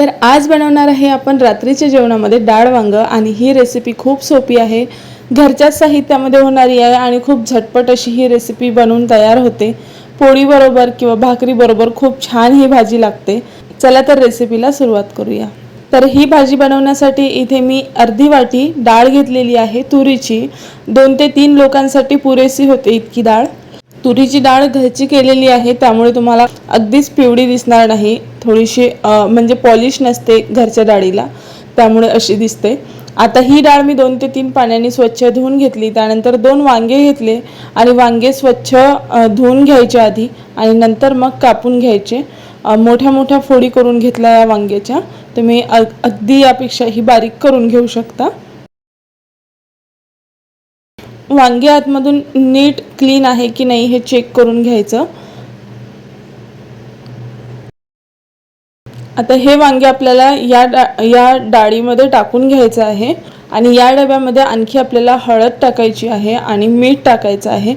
तर आज बनवणार आहे आपण रात्रीच्या जेवणामध्ये डाळ वांग आणि ही रेसिपी खूप सोपी आहे. घरच्याच साहित्यामध्ये होणारी आहे आणि खूप झटपट अशी ही रेसिपी बनवून तयार होते. पोळीबरोबर किंवा भाकरीबरोबर खूप छान ही भाजी लागते. चला तर रेसिपीला सुरुवात करूया. तर ही भाजी बनवण्यासाठी इथे मी अर्धी वाटी डाळ घेतलेली आहे तुरीची. दोन ते तीन लोकांसाठी पुरेशी होते इतकी डाळ. तुरीची डाळ घरची केलेली आहे त्यामुळे तुम्हाला अगदीच पिवळी दिसणार नाही. थोडीशी म्हणजे पॉलिश नसते घरच्या डाळीला त्यामुळे अशी दिसते. आता ही डाळ मी दोन ते तीन पाण्याने स्वच्छ धुवून घेतली. त्यानंतर दोन वांगे घेतले आणि वांगे स्वच्छ धुवून घ्यायचे आधी आणि नंतर मग कापून घ्यायचे. मोठ्या मोठ्या फोडी करून घेतल्या या वांग्याच्या. तुम्ही अगदी अगदी यापेक्षाही बारीक करून घेऊ शकता. वांगे आतमधून नीट क्लीन आहे की नाही हे चेक करून घ्यायचं. आता हे वांगे आपल्याला या डा या डाळीमध्ये टाकून घ्यायचं आहे आणि या डब्यामध्ये आणखी आपल्याला हळद टाकायची आहे आणि मीठ टाकायचं आहे.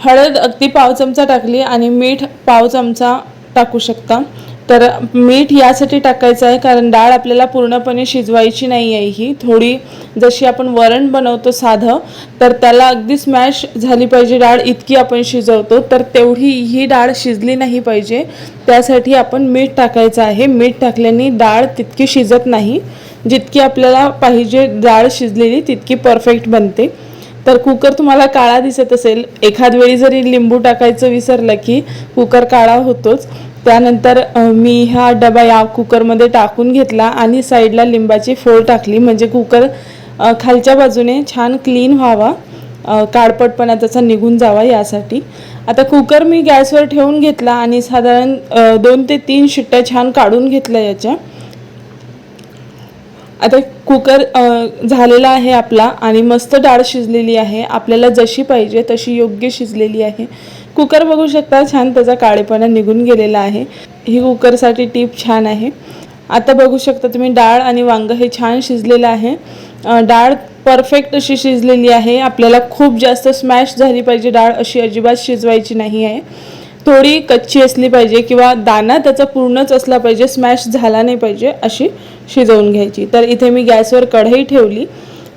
हळद अगदी पाव चमचा टाकली आणि मीठ पाव चमचा टाकू शकता. तर मीठ यासाठी टाकायचं आहे कारण डाळ आपल्याला पूर्णपणे शिजवायची नाही आहे ही. थोडी जशी आपण वरण बनवतो साधं तर त्याला अगदी स्मॅश झाली पाहिजे डाळ इतकी आपण शिजवतो तर तेवढी ही डाळ शिजली नाही पाहिजे. त्यासाठी आपण मीठ टाकायचं आहे. मीठ टाकल्याने डाळ तितकी शिजत नाही. जितकी आपल्याला पाहिजे डाळ शिजलेली तितकी परफेक्ट बनते. तर कुकर तुम्हाला काळा दिसत असेल. एखाद वेळी जरी लिंबू टाकायचं विसरलं की कुकर काळा होतोच. त्यानंतर मी हा डबा या कुकरमध्ये टाकून घेतला आणि साईडला लिंबाची फोड टाकली. म्हणजे कुकर खालच्या बाजूने छान क्लीन व्हावा काळपटपणा त्याचा निघून जावा यासाठी. आता कुकर मी गॅसवर ठेवून घेतला आणि साधारण दोन ते तीन शिट्ट्या छान काढून घेतल्या याच्या. आता कुकर झालेला आहे आपला आणि मस्त डाळ शिजलेली आहे. आपल्याला जशी पाहिजे तशी योग्य शिजलेली आहे. कुकर बघू शकता छान त्याचा काळेपणा निघून गेलेला आहे. ही कुकरसाठी टीप छान आहे. आता बघू शकता तुम्ही डाळ आणि वांग हे छान शिजलेलं आहे. डाळ परफेक्ट अशी शिजलेली आहे. आपल्याला खूप जास्त स्मॅश झाली पाहिजे डाळ अशी अजिबात शिजवायची नाही आहे. थोडी कच्ची असली पाहिजे किंवा दाना त्याचा पूर्णच असला पाहिजे स्मॅश झाला नाही पाहिजे अशी शिजवून घ्यायची. तर इथे मी गॅसवर कढई ठेवली.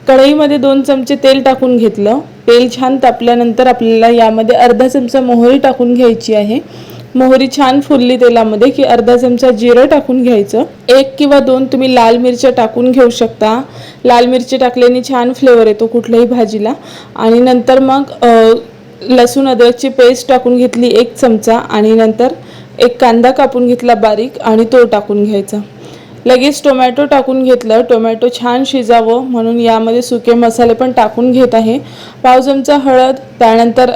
कढईमध्ये दोन चमचे तेल टाकून घेतलं. तेल छान तापल्यानंतर आपल्याला यामध्ये अर्धा चमचा मोहरी टाकून घ्यायची आहे. मोहरी छान फुलली तेलामध्ये की अर्धा चमचा जिरं टाकून घ्यायचं. एक किंवा दोन तुम्ही लाल मिरच्या टाकून घेऊ शकता. लाल मिरची टाकल्याने छान फ्लेवर येतो कुठल्याही भाजीला. आणि नंतर मग लसूण अद्रकची पेस्ट टाकून घेतली एक चमचा आणि नंतर एक कांदा कापून घेतला बारीक आणि तो टाकून घ्यायचा. लगेच टोमॅटो टाकून घेतलं. टोमॅटो छान शिजावं म्हणून यामध्ये सुके मसाले पण टाकून घेत आहे. पाव चमचा हळद त्यानंतर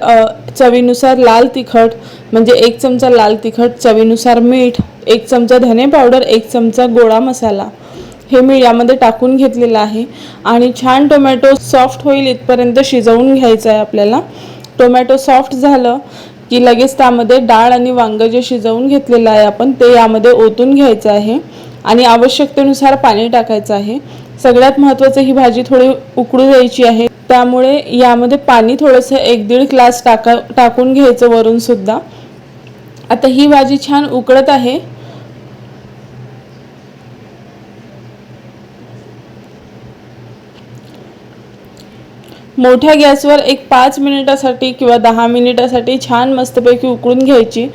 चवीनुसार लाल तिखट म्हणजे एक चमचा लाल तिखट चवीनुसार मीठ एक चमचा धने पावडर एक चमचा गोळा मसाला. हे मी यामध्ये टाकून घेतलेलं आहे. आणि छान टोमॅटो सॉफ्ट होईल इथपर्यंत शिजवून घ्यायचं आहे आपल्याला. टोमॅटो सॉफ्ट झालं की लगेच त्यामध्ये डाळ आणि वांगं जे शिजवून घेतलेलं आहे आपण ते यामध्ये ओतून घ्यायचं आहे. आणि आवश्यकतेनुसार पाणी टाकायचं आहे. सगळ्यात महत्त्वाचं ही भाजी थोडी उकळू द्यायची आहे. त्यामुळे यामध्ये पाणी थोडंसं एक दीड ग्लास टाका टाकून घ्यायचं वरून सुद्धा. आता ही भाजी छान उकळत आहे. मोठ्या गॅसवर एक पाच मिनिटासाठी किंवा दहा मिनिटासाठी छान मस्तपैकी उकळून घ्यायची.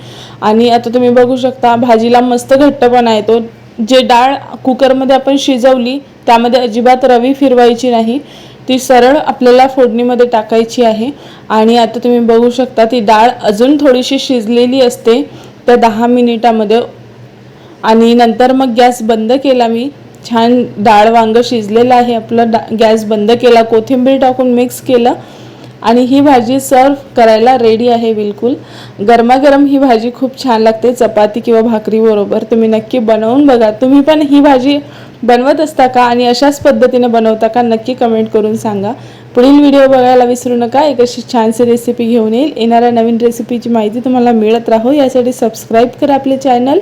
आणि आता तुम्ही बघू शकता भाजीला मस्त घट्टपणा येतो. जे डाळ कुकरमध्ये आपण शिजवली त्यामध्ये अजिबात रवी फिरवायची नाही. ती सरळ आपल्याला फोडणीमध्ये टाकायची आहे. आणि आता तुम्ही बघू शकता ती डाळ अजून थोडीशी शिजलेली असते. त्या दहा मिनिटामध्ये. आणि नंतर मग गॅस बंद केला मी. छान डाळ वांग शिजलेलं आहे. आपलं डा गॅस बंद केला. कोथिंबीर टाकून मिक्स केलं. आणि ही भाजी सर्व करायला रेडी आहे बिलकुल. गरमागरम ही भाजी खूप छान लागते चपाती किंवा भाकरीबरोबर तुम्ही नक्की बनवून बघा. तुम्ही पण ही भाजी बनवत असता का आणि अशाच पद्धतीने बनवता का नक्की कमेंट करून सांगा. पुढील व्हिडिओ बघायला विसरू नका. एक अशी छानशी रेसिपी घेऊन येईल. येणाऱ्या नवीन रेसिपीची माहिती तुम्हाला मिळत राहो. यासाठी सबस्क्राईब करा आपले चॅनल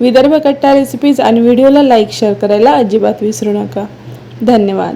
विदर्भ कट्टा रेसिपीज आणि व्हिडिओला लाईक शेअर करायला अजिबात विसरू नका. धन्यवाद.